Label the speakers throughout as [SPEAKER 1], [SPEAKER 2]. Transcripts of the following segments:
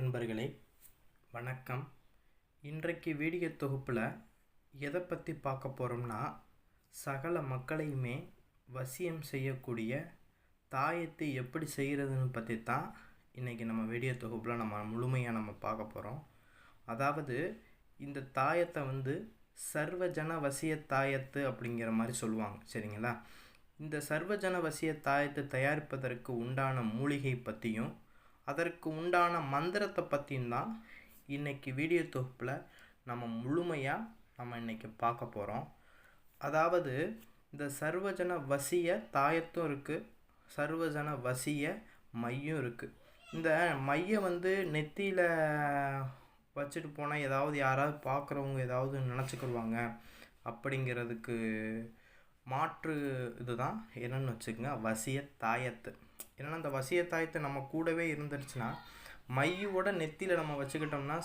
[SPEAKER 1] அன்பர்களே வணக்கம். இன்றைக்கு வீடியோ தொகுப்பில் எதை பற்றி பார்க்க போகிறோம்னா சகல மக்களையுமே வசியம் செய்யக்கூடிய தாயத்தை எப்படி செய்கிறதுன்னு பற்றி தான் இன்றைக்கி நம்ம வீடியோ தொகுப்பில் நம்ம முழுமையாக நம்ம பார்க்க போகிறோம் அதாவது இந்த தாயத்தை வந்து சர்வஜன வசிய தாயத்து அப்படிங்கிற மாதிரி சொல்லுவாங்க சரிங்களா? இந்த சர்வஜன வசிய தாயத்தை தயாரிப்பதற்கு உண்டான மூலிகை பற்றியும் அதற்கு உண்டான மந்திரத்தை பற்றியும் தான் இன்றைக்கி வீடியோ தொகுப்பில் நம்ம முழுமையாக நம்ம இன்றைக்கி பார்க்க போகிறோம் அதாவது இந்த சர்வஜன வசிய தாயத்தும் இருக்குது சர்வஜன வசிய மையும் இருக்குது இந்த மையை வந்து நெத்தியில் வச்சுட்டு போனால் ஏதாவது யாராவது பார்க்குறவங்க ஏதாவது நினச்சிக்கிடுவாங்க அப்படிங்கிறதுக்கு மாற்று இதுதான். என்னென்னு வச்சுக்கோங்க வசிய தாயத்து. ஏன்னா அந்த வசிய தாயத்தை நம்ம கூடவே இருந்துருச்சுன்னா மையோட நெத்தியில் நம்ம வச்சுக்கிட்டோம்னா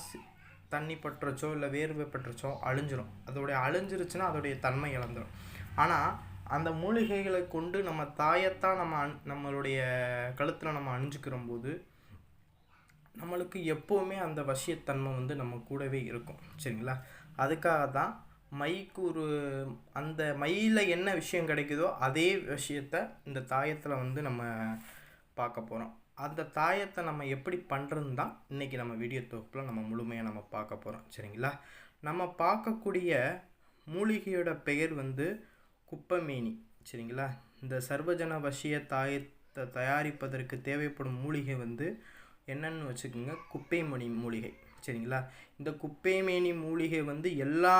[SPEAKER 1] தண்ணி பட்டுருச்சோ இல்லை வேர்வை பட்டுருச்சோ அழிஞ்சிரும். அதோடைய அழிஞ்சிருச்சுன்னா அதோடைய தன்மை இழந்துடும் ஆனால் அந்த மூலிகைகளை கொண்டு நம்ம தாயத்தான் நம்ம அண் நம்மளுடைய கழுத்தில் நம்ம அணிஞ்சுக்கிற போது நம்மளுக்கு எப்போவுமே அந்த வசியத்தன்மை வந்து நம்ம கூடவே இருக்கும். சரிங்களா? அதுக்காக தான் மைக்கு ஒரு அந்த மையில் என்ன விஷயம் கிடைக்குதோ அதே விஷயத்த இந்த தாயத்தில் வந்து நம்ம பார்க்க போகிறோம் அந்த தாயத்தை நம்ம எப்படி பண்ணுறதுன்னு தான் இன்றைக்கி நம்ம வீடியோ தொகுப்பில் நம்ம முழுமையாக நம்ம பார்க்க போகிறோம் சரிங்களா? நம்ம பார்க்கக்கூடிய மூலிகையோட பெயர் வந்து குப்பமேனி. சரிங்களா? இந்த சர்வஜன வசிய தாயத்தை தயாரிப்பதற்கு தேவைப்படும் மூலிகை வந்து என்னன்னு வச்சுக்கோங்க குப்பைமணி மூலிகை. சரிங்களா? இந்த குப்பைமேனி மூலிகை வந்து எல்லா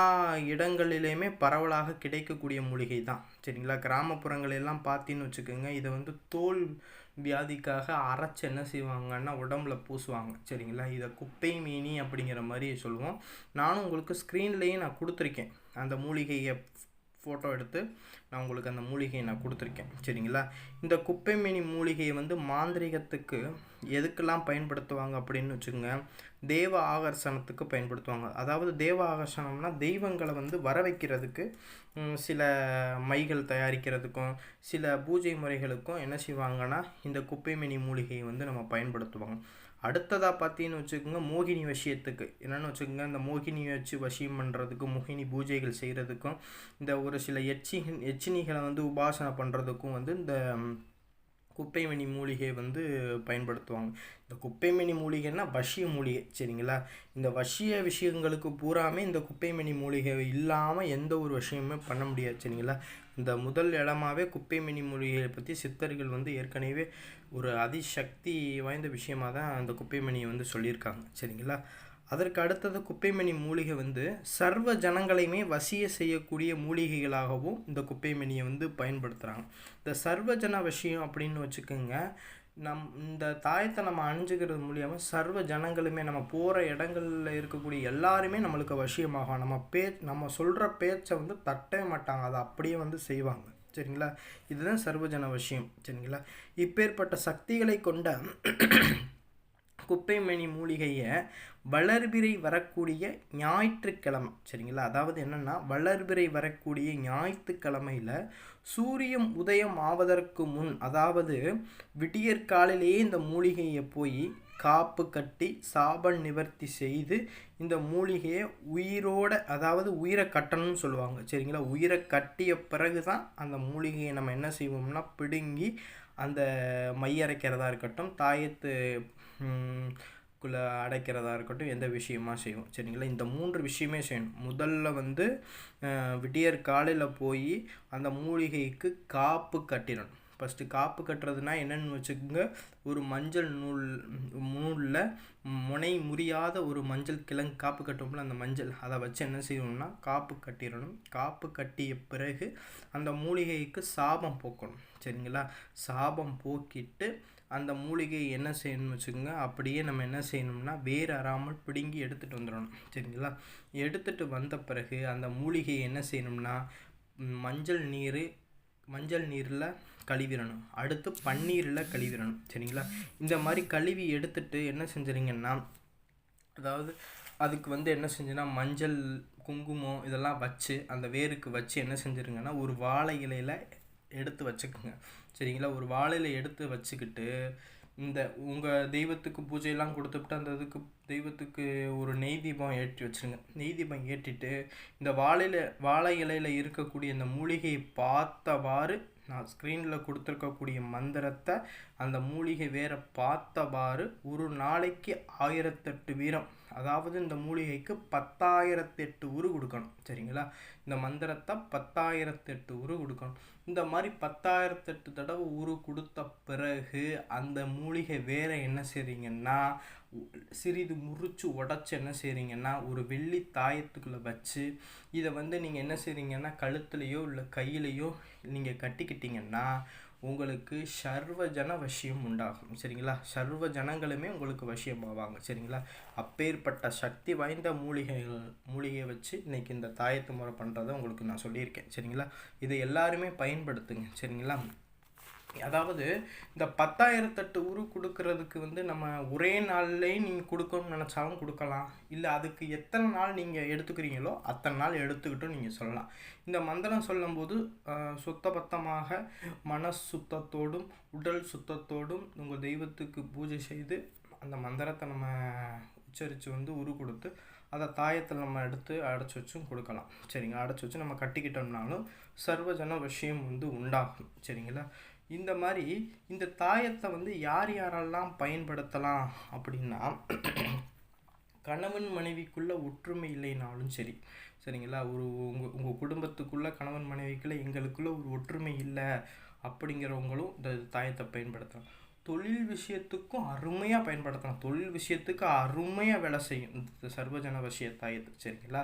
[SPEAKER 1] இடங்களிலையுமே பரவலாக கிடைக்கக்கூடிய மூலிகை தான். சரிங்களா? கிராமப்புறங்களெல்லாம் பார்த்தீங்கன்னு வச்சுக்கோங்க இதை வந்து தோல் வியாதிக்காக அரைச்சு என்ன செய்வாங்கன்னா உடம்புல பூசுவாங்க. சரிங்களா? இதை குப்பை மீனி அப்படிங்கிற மாதிரி சொல்லுவோம். நானும் உங்களுக்கு ஸ்க்ரீன்லேயே நான் கொடுத்துருக்கேன். அந்த மூலிகையை ஃபோட்டோ எடுத்து நான் உங்களுக்கு அந்த மூலிகையை நான் கொடுத்துருக்கேன். சரிங்களா? இந்த குப்பைமேனி மூலிகையை வந்து மாந்திரிகத்துக்கு எதுக்கெல்லாம் பயன்படுத்துவாங்க அப்படின்னு வச்சுக்கோங்க. தேவ ஆகர்ஷணத்துக்கு பயன்படுத்துவாங்க. அதாவது தேவ ஆகர்ஷணம்னா தெய்வங்களை வந்து வர வைக்கிறதுக்கு சில மைகள் தயாரிக்கிறதுக்கும் சில பூஜை முறைகளுக்கும் என்ன செய்வாங்கன்னா இந்த குப்பைமேனி மூலிகையை வந்து நம்ம பயன்படுத்துவாங்க. அடுத்ததாக பார்த்தீங்கன்னு வச்சுக்கோங்க மோகினி விஷயத்துக்கு என்னென்னு வச்சுக்கோங்க இந்த மோகினி வச்சு வசியம் பண்ணுறதுக்கும் மோகினி பூஜைகள் செய்கிறதுக்கும் இந்த ஒரு சில எச்சி எச்சினிகளை வந்து உபாசனை பண்ணுறதுக்கும் வந்து இந்த குப்பைமணி மூலிகை வந்து பயன்படுத்துவாங்க. இந்த குப்பைமணி மூலிகைன்னா வசிய மூலிகை சரிங்களா? இந்த வசிய விஷயங்களுக்கு பூராமே இந்த குப்பைமணி மூலிகை இல்லாமல் எந்த ஒரு விஷயமுமே பண்ண முடியாது சரிங்களா? இந்த முதல் இடமாவே குப்பைமணி மூலிகையை பற்றி சித்தர்கள் வந்து ஏற்கனவே ஒரு அதிசக்தி வாய்ந்த விஷயமாக தான் அந்த குப்பைமணியை வந்து சொல்லியிருக்காங்க சரிங்களா? அதற்கு அடுத்தது குப்பைமணி மூலிகை வந்து சர்வ ஜனங்களையுமே வசிய செய்யக்கூடிய மூலிகைகளாகவும் இந்த குப்பைமணியை வந்து பயன்படுத்துகிறாங்க இந்த சர்வஜன விஷயம் அப்படின்னு வச்சுக்கோங்க நம் இந்த தாயத்தை நம்ம அணிஞ்சுக்கிறது மூலியமாக சர்வ ஜனங்களுமே நம்ம போகிற இடங்களில் இருக்கக்கூடிய எல்லாருமே நம்மளுக்கு வசியமாகும். நம்ம பே நம்ம சொல்கிற பேச்சை வந்து தட்டவே மாட்டாங்க அதை அப்படியே வந்து செய்வாங்க. சரிங்களா? இதுதான் சர்வஜன விஷயம் சரிங்களா? இப்பேற்பட்ட சக்திகளை கொண்ட குப்பைமணி மூலிகையை வளர்பிறை வரக்கூடிய ஞாயிற்றுக்கிழமை. சரிங்களா? அதாவது என்னென்னா வளர்பிறை வரக்கூடிய ஞாயிற்றுக்கிழமையில் சூரியன் உதயம் ஆவதற்கு முன் அதாவது விடியற்காலையிலேயே இந்த மூலிகையை போய் காப்பு கட்டி சாபன் நிவர்த்தி செய்து இந்த மூலிகையை உயிரோட அதாவது உயிரை கட்டணும்னு சொல்லுவாங்க. சரிங்களா? உயிரை கட்டிய பிறகு தான் அந்த மூலிகையை நம்ம என்ன செய்வோம்னா பிடுங்கி அந்த மையரைக்கிறதா இருக்கட்டும் தாயத்து குள்ள அடைக்கிறதா இருக்கட்டும் எந்த விஷயமா செய்வோம். சரிங்களா? இந்த மூன்று விஷயமே செய்யணும். முதல்ல வந்து விடியற் காலையில் போய் அந்த மூலிகைக்கு காப்பு கட்டிடணும். ஃபஸ்ட்டு காப்பு கட்டுறதுனா என்னென்னு வச்சுக்கோங்க ஒரு மஞ்சள் நூல் நூலில் முனை முறியாத ஒரு மஞ்சள் கிழங்கு காப்பு கட்டுவோம்ல அந்த மஞ்சள் அதை வச்சு என்ன செய்யணும்னா காப்பு கட்டிடணும். காப்பு கட்டிய பிறகு அந்த மூலிகைக்கு சாபம் போக்கணும். சரிங்களா? சாபம் போக்கிட்டு அந்த மூலிகையை என்ன செய்யணும்னு வச்சுக்கோங்க அப்படியே நம்ம என்ன செய்யணும்னா வேர் அறாமல் பிடுங்கி எடுத்துகிட்டு வந்துடணும். சரிங்களா? எடுத்துகிட்டு வந்த பிறகு அந்த மூலிகையை என்ன செய்யணும்னா மஞ்சள் நீர் மஞ்சள் நீரில் கழுவிடணும். அடுத்து பன்னீரில் கழுவிடணும். சரிங்களா? இந்த மாதிரி கழுவி எடுத்துட்டு என்ன செஞ்சுறீங்கன்னா அதாவது அதுக்கு வந்து என்ன செஞ்சுன்னா மஞ்சள் குங்குமம் இதெல்லாம் வச்சு அந்த வேருக்கு வச்சு என்ன செஞ்சுருங்கன்னா ஒரு வாழை இலையில் எடுத்து வச்சுக்கோங்க. சரிங்களா? ஒரு வாழையில எடுத்து வச்சுக்கிட்டு இந்த உங்கள் தெய்வத்துக்கு பூஜையெல்லாம் கொடுத்துட்டு அந்த இதுக்கு தெய்வத்துக்கு ஒரு நெய் தீபம் ஏற்றி வச்சுருங்க. நெய் தீபம் ஏற்றிட்டு இந்த வாழையில் வாழை இலையில் இருக்கக்கூடிய இந்த மூலிகையை பார்த்தவாறு நான் ஸ்க்ரீனில் கொடுத்துருக்கக்கூடிய மந்திரத்தை அந்த மூலிகை வேற பார்த்தவாறு ஒரு நாளைக்கு ஆயிரத்தெட்டு வீரம் அதாவது இந்த மூலிகைக்கு பத்தாயிரத்தெட்டு உரு கொடுக்கணும். சரிங்களா? இந்த மந்திரத்தை பத்தாயிரத்தெட்டு உரு கொடுக்கணும். இந்த மாதிரி பத்தாயிரத்தெட்டு தடவை உரு கொடுத்த பிறகு அந்த மூலிகை வேற என்ன செய்றீங்கன்னா சிறிது முறிச்சு உடச்சி என்ன செய்கிறீங்கன்னா ஒரு வெள்ளி தாயத்துக்குள்ளே வச்சு இதை வந்து நீங்கள் என்ன செய்கிறீங்கன்னா கழுத்துலேயோ இல்லை கையிலையோ நீங்கள் கட்டிக்கிட்டீங்கன்னா உங்களுக்கு சர்வ ஜன வசியம் உண்டாகும். சரிங்களா? சர்வ ஜனங்களுமே உங்களுக்கு வசியம் ஆவாங்க. சரிங்களா? அப்பேற்பட்ட சக்தி வாய்ந்த மூலிகைகள் மூலிகையை வச்சு இன்னைக்கு இந்த தாயத்து முறை பண்ணுறதை உங்களுக்கு நான் சொல்லியிருக்கேன். சரிங்களா? இதை எல்லாருமே பயன்படுத்துங்க. சரிங்களா? அதாவது இந்த பத்தாயிரத்தெட்டு உரு கொடுக்கறதுக்கு வந்து நம்ம ஒரே நாள்லேயே நீங்கள் கொடுக்கணும்னு நினச்சாலும் கொடுக்கலாம். இல்லை அதுக்கு எத்தனை நாள் நீங்கள் எடுத்துக்கிறீங்களோ அத்தனை நாள் எடுத்துக்கிட்டும் நீங்கள் சொல்லலாம். இந்த மந்திரம் சொல்லும்போது சுத்த சுத்தபத்தமாக மன சுத்தத்தோடும் உடல் சுத்தத்தோடும் உங்கள் தெய்வத்துக்கு பூஜை செய்து அந்த மந்திரத்தை நம்ம உச்சரித்து வந்து உரு கொடுத்து அதை தாயத்தில் நம்ம எடுத்து அடைச்சி வச்சும் கொடுக்கலாம். சரிங்களா? அடைச்சி வச்சு நம்ம கட்டிக்கிட்டோம்னாலும் சர்வஜன விஷயம் வந்து உண்டாகும். சரிங்களா? இந்த மாதிரி இந்த தாயத்தை வந்து யார் யாரெல்லாம் பயன்படுத்தலாம் அப்படின்னா கணவன் மனைவிக்குள்ளே ஒற்றுமை இல்லைனாலும் சரி. சரிங்களா? ஒரு உங்கள் உங்கள் குடும்பத்துக்குள்ளே கணவன் மனைவிக்குள்ளே எங்களுக்குள்ளே ஒரு ஒற்றுமை இல்லை அப்படிங்கிறவங்களும் இந்த தாயத்தை பயன்படுத்தலாம். தொழில் விஷயத்துக்கும் அருமையாக பயன்படுத்தலாம். தொழில் விஷயத்துக்கு அருமையாக வேலை செய்யும். இந்த சர்வஜன வசிய தாயத்து சரிங்களா?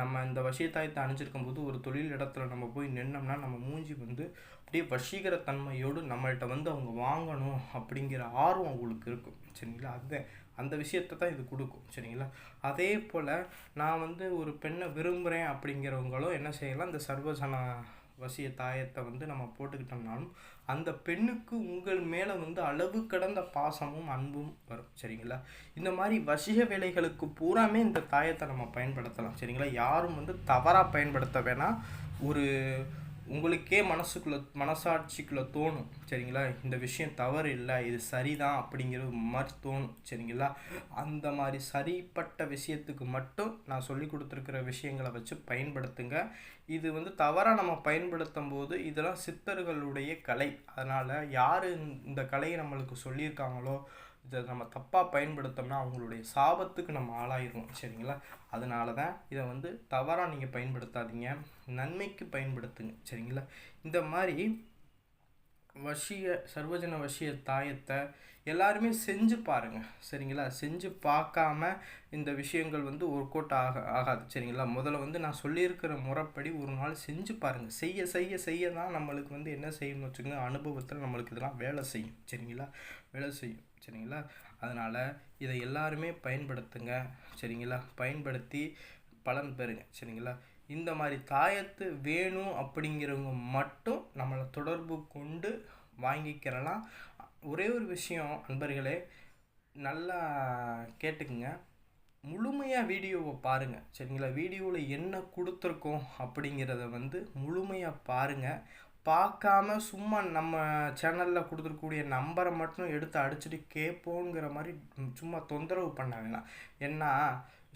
[SPEAKER 1] நம்ம இந்த வசியத்தாயத்தை அணிஞ்சிருக்கும் போது ஒரு தொழில் இடத்துல நம்ம போய் நின்னோம்னா நம்ம மூஞ்சி வந்து அப்படியே வசீகர தன்மையோடு நம்மள்கிட்ட வந்து அவங்க வாங்கணும் அப்படிங்கிற ஆர்வம் அவங்களுக்கு இருக்கும். சரிங்களா? அது அந்த விஷயத்தை தான் இது கொடுக்கும். சரிங்களா? அதே போல் நான் வந்து ஒரு பெண்ணை விரும்புகிறேன் அப்படிங்கிறவங்களும் என்ன செய்யலாம்? இந்த சர்வஜன வசிய தாயத்தை வந்து நம்ம போட்டுக்கிட்டோம்னாலும் அந்த பெண்ணுக்கு உங்கள் மேலே வந்து அளவு கடந்த பாசமும் அன்பும் வரும். சரிங்களா? இந்த மாதிரி வசிய வேலைகளுக்கு பூராமே இந்த தாயத்தை நம்ம பயன்படுத்தலாம். சரிங்களா? யாரும் வந்து தவறாக பயன்படுத்த வேணாம். ஒரு உங்களுக்கே மனசுக்குள்ளே மனசாட்சிக்குள்ளே தோணும். சரிங்களா? இந்த விஷயம் தவறு இல்லை இது சரிதான் அப்படிங்கிறது மாதிரி தோணும். சரிங்களா? அந்த மாதிரி சரிப்பட்ட விஷயத்துக்கு மட்டும் நான் சொல்லி கொடுத்துருக்கிற விஷயங்களை வச்சு பயன்படுத்துங்க. இது வந்து தவறாக நம்ம பயன்படுத்தும் போது இதெல்லாம் சித்தர்களுடைய கலை. அதனால் யார் இந்த கலையை நம்மளுக்கு சொல்லியிருக்காங்களோ இதை நம்ம தப்பாக பயன்படுத்தோம்னா அவங்களுடைய சாபத்துக்கு நம்ம ஆளாயிருவோம். சரிங்களா? அதனால தான் இதை வந்து தவறாக நீங்கள் பயன்படுத்தாதீங்க. நன்மைக்கு பயன்படுத்துங்க. சரிங்களா? இந்த மாதிரி வசிய சர்வஜன வசிய தாயத்தை எல்லாருமே செஞ்சு பாருங்கள் சரிங்களா? செஞ்சு பார்க்காம இந்த விஷயங்கள் வந்து ஒர்க் அவுட் ஆக ஆகாது. சரிங்களா? முதல்ல வந்து நான் சொல்லியிருக்கிற முறைப்படி ஒரு நாள் செஞ்சு பாருங்கள் செய்ய செய்ய செய்ய தான் நம்மளுக்கு வந்து என்ன செய்யணும்னு வச்சுக்கோங்க? அனுபவத்தில் நம்மளுக்கு இதெல்லாம் வேலை செய்யும். சரிங்களா? வேலை செய்யும். சரிங்களா? அதனால் இதை எல்லாருமே பயன்படுத்துங்க. சரிங்களா? பயன்படுத்தி பலன் பெறுங்க. சரிங்களா? இந்த மாதிரி தாயத்து வேணும் அப்படிங்கிறவங்க மட்டும் நம்மளை தொடர்பு கொண்டு வாங்கிக்கிறலாம். ஒரே ஒரு விஷயம் அன்பர்களே நல்லா கேட்டுக்குங்க. முழுமையாக வீடியோவை பாருங்கள் சரிங்களா? வீடியோவில் என்ன கொடுத்துருக்கோம் அப்படிங்கிறத வந்து முழுமையாக பாருங்கள் பார்க்காம சும்மா நம்ம சேனலில் கொடுத்துருக்கக்கூடிய நம்பரை மட்டும் எடுத்து அடிச்சுட்டு கேட்போங்கிற மாதிரி சும்மா தொந்தரவு பண்ண வேணாம் ஏன்னா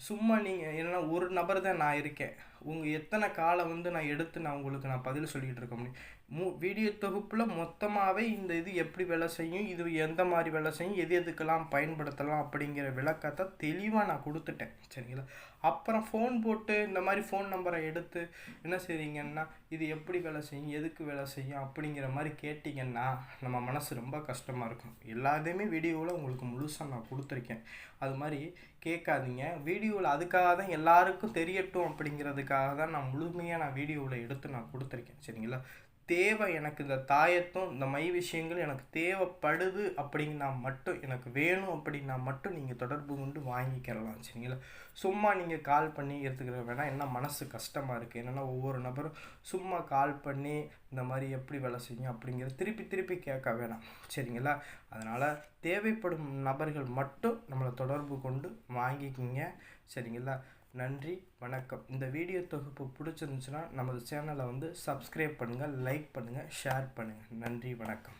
[SPEAKER 1] சும்மா நீங்கள் என்ன ஒரு நபர் தான் நான் இருக்கேன். உங்கள் எத்தனை காலை வந்து நான் எடுத்து நான் உங்களுக்கு நான் பதில் சொல்லிக்கிட்டு இருக்க முடியும்? மூ வீடியோ தொகுப்பில் மொத்தமாகவே இந்த இது எப்படி வேலை செய்யும் இது எந்த மாதிரி வேலை செய்யும் எது எதுக்கெல்லாம் பயன்படுத்தலாம் அப்படிங்கிற விளக்கத்தை தெளிவாக நான் கொடுத்துட்டேன். சரிங்களா? அப்புறம் ஃபோன் போட்டு இந்த மாதிரி ஃபோன் நம்பரை எடுத்து என்ன செய்றீங்கன்னா இது எப்படி வேலை செய்யும் எதுக்கு வேலை செய்யும் அப்படிங்கிற மாதிரி கேட்டிங்கன்னா நம்ம மனசு ரொம்ப கஷ்டமாக இருக்கும். எல்லாத்தையுமே வீடியோவில் உங்களுக்கு முழுசாக நான் கொடுத்துருக்கேன். அது மாதிரி கேட்காதீங்க. வீடியோவில் அதுக்காக தான் எல்லாருக்கும் தெரியட்டும் அப்படிங்கிறதுக்காக தான் நான் முழுமையாக நான் வீடியோவில் எடுத்து நான் கொடுத்துருக்கேன். சரிங்களா? தேவை எனக்கு இந்த தாயத்தும் இந்த மை விஷயங்கள் எனக்கு தேவைப்படுது அப்படின்னா மட்டும் எனக்கு வேணும் அப்படின்னா மட்டும் நீங்கள் தொடர்பு கொண்டு வாங்கிக்கிறலாம் சரிங்களா? சும்மா நீங்கள் கால் பண்ணி எடுத்துக்கிற வேணாம் என்ன மனசு கஷ்டமாக இருக்குது என்னென்னா ஒவ்வொரு நபரும் சும்மா கால் பண்ணி இந்த மாதிரி எப்படி வேலை செய்யும் அப்படிங்கிறத திருப்பி திருப்பி கேட்க வேணாம் சரிங்களா? அதனால் தேவைப்படும் நபர்கள் மட்டும் நம்மளை தொடர்பு கொண்டு வாங்கிக்கிங்க சரிங்களா? நன்றி வணக்கம். இந்த வீடியோ தொகுப்பு பிடிச்சிருந்துச்சுன்னா நமது சேனலை வந்து சப்ஸ்கிரைப் பண்ணுங்கள் லைக் பண்ணுங்கள் ஷேர் பண்ணுங்கள் நன்றி வணக்கம்.